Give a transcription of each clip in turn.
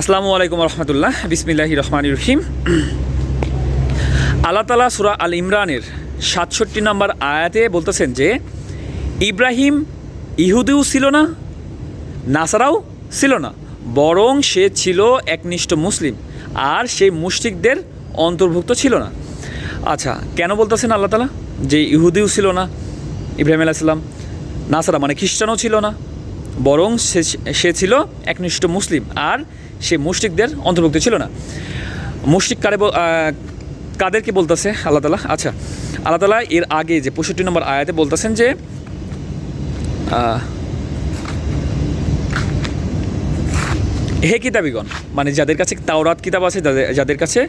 আসসালামু আলাইকুম রহমতুল্লাহ। বিসমিল্লাহি রহমান রহিম। আল্লাহ তালা সুরা আল ইমরানের সাতষট্টি নম্বর আয়াতে বলতেছেন যে, ইব্রাহিম ইহুদিও ছিল না, নাসারাও ছিল না, বরং সে ছিল একনিষ্ঠ মুসলিম, আর সেই মুশরিকদের অন্তর্ভুক্ত ছিল না। আচ্ছা কেন বলতেছেন আল্লাহ তালা যে ইহুদিও ছিল না, ইব্রাহিম আলাইসাল্লাম নাসারা মানে খ্রিস্টানও ছিল না বরং সে সে ছিল একনিষ্ঠ মুসলিম আর সে মুশরিকদের অন্তর্ভুক্ত ছিল না। মুশরিক কারে কাদেরকে বলতেছে আল্লাহ তালা আচ্ছা আল্লাহ তালা এর আগে যে পঁয়ষট্টি নম্বর আয়াতে বলতেছেন যে হে কিতাবিগণ মানে যাদের কাছে তাওরাত কিতাব আছে, যাদের যাদের কাছে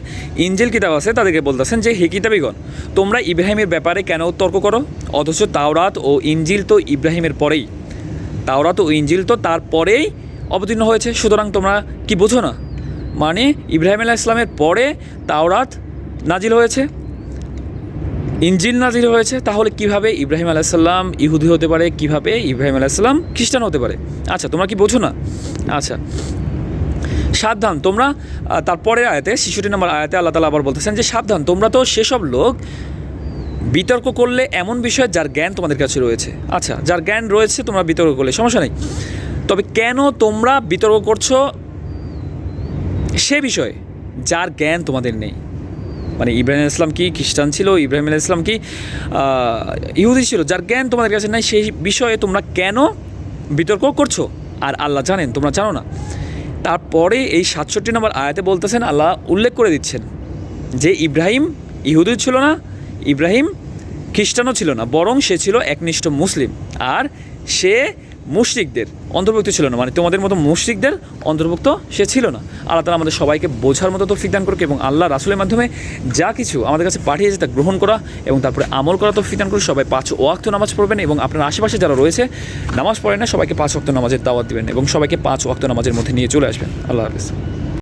ইঞ্জেল কিতাব আছে, তাদেরকে বলতেছেন যে, হে কিতাবিগণ, তোমরা ইব্রাহিমের ব্যাপারে কেন তর্ক করো? অথচ তাওরাত ও ইঞ্জিল তো ইব্রাহিমের পরেই। তাওরাত ও ইঞ্জিল তো তারপরেই অবতীর্ণ হয়েছে সুতরাং তোমরা কি বোঝো না? মানে ইব্রাহিম আলাহ ইসলামের পরে তাওরাত নাজিল হয়েছে। ইঞ্জিল নাজিল হয়েছে তাহলে কীভাবে ইব্রাহিম আলাইসাল্লাম ইহুদি হতে পারে কীভাবে ইব্রাহিম আলাইসাল্লাম খ্রিস্টান হতে পারে? আচ্ছা তোমরা কি বোঝো না? আচ্ছা সাবধান তোমরা আহ, তারপরের আয়াতে শিশুটি নম্বর আয়াতে আল্লাহ তালা আবার বলতেছেন যে সাবধান তোমরা তো সেসব লোক বিতর্ক করলে এমন বিষয় যার জ্ঞান তোমাদের কাছে রয়েছে। আচ্ছা যার জ্ঞান রয়েছে, তোমরা বিতর্ক করলে, সমস্যা নেই। তবে কেন তোমরা বিতর্ক করছ সে বিষয়ে, যার জ্ঞান তোমাদের নেই? মানে ইব্রাহিম ইসলাম কি খ্রিস্টান ছিল? ইব্রাহিম ইসলাম কি ইহুদি ছিল? যার জ্ঞান তোমাদের কাছে নাই, সেই বিষয়ে তোমরা কেন বিতর্ক করছ? আর আল্লাহ জানেন, তোমরা জানো না। তারপরে এই সাতষট্টি নম্বর আয়াতে বলতেছেন, আল্লাহ উল্লেখ করে দিচ্ছেন যে ইব্রাহিম ইহুদি ছিল না ইব্রাহিম খ্রিস্টানও ছিল না, বরং সে ছিল একনিষ্ঠ মুসলিম। আর সে মুশরিকদের অন্তর্ভুক্ত ছিল না মানে তোমাদের মতো মুশরিকদের অন্তর্ভুক্ত সে ছিল না। আল্লাহ তালা আমাদের সবাইকে বোঝার মতো তৌফিক দান করুক এবং আল্লাহ রাসুলের মাধ্যমে যা কিছু আমাদের কাছে পাঠিয়েছে তা গ্রহণ করা এবং তারপরে আমল করা তৌফিক দান করুক। সবাই পাঁচ ওয়াক্ত নামাজ পড়বেন এবং আপনার আশেপাশে যারা রয়েছে, নামাজ পড়েন না, সবাইকে পাঁচ ওয়াক্ত নামাজের দাওয়াত দিবেন এবং সবাইকে পাঁচ ওয়াক্ত নামাজের মধ্যে নিয়ে চলে আসবেন। আল্লাহ হাফিজ।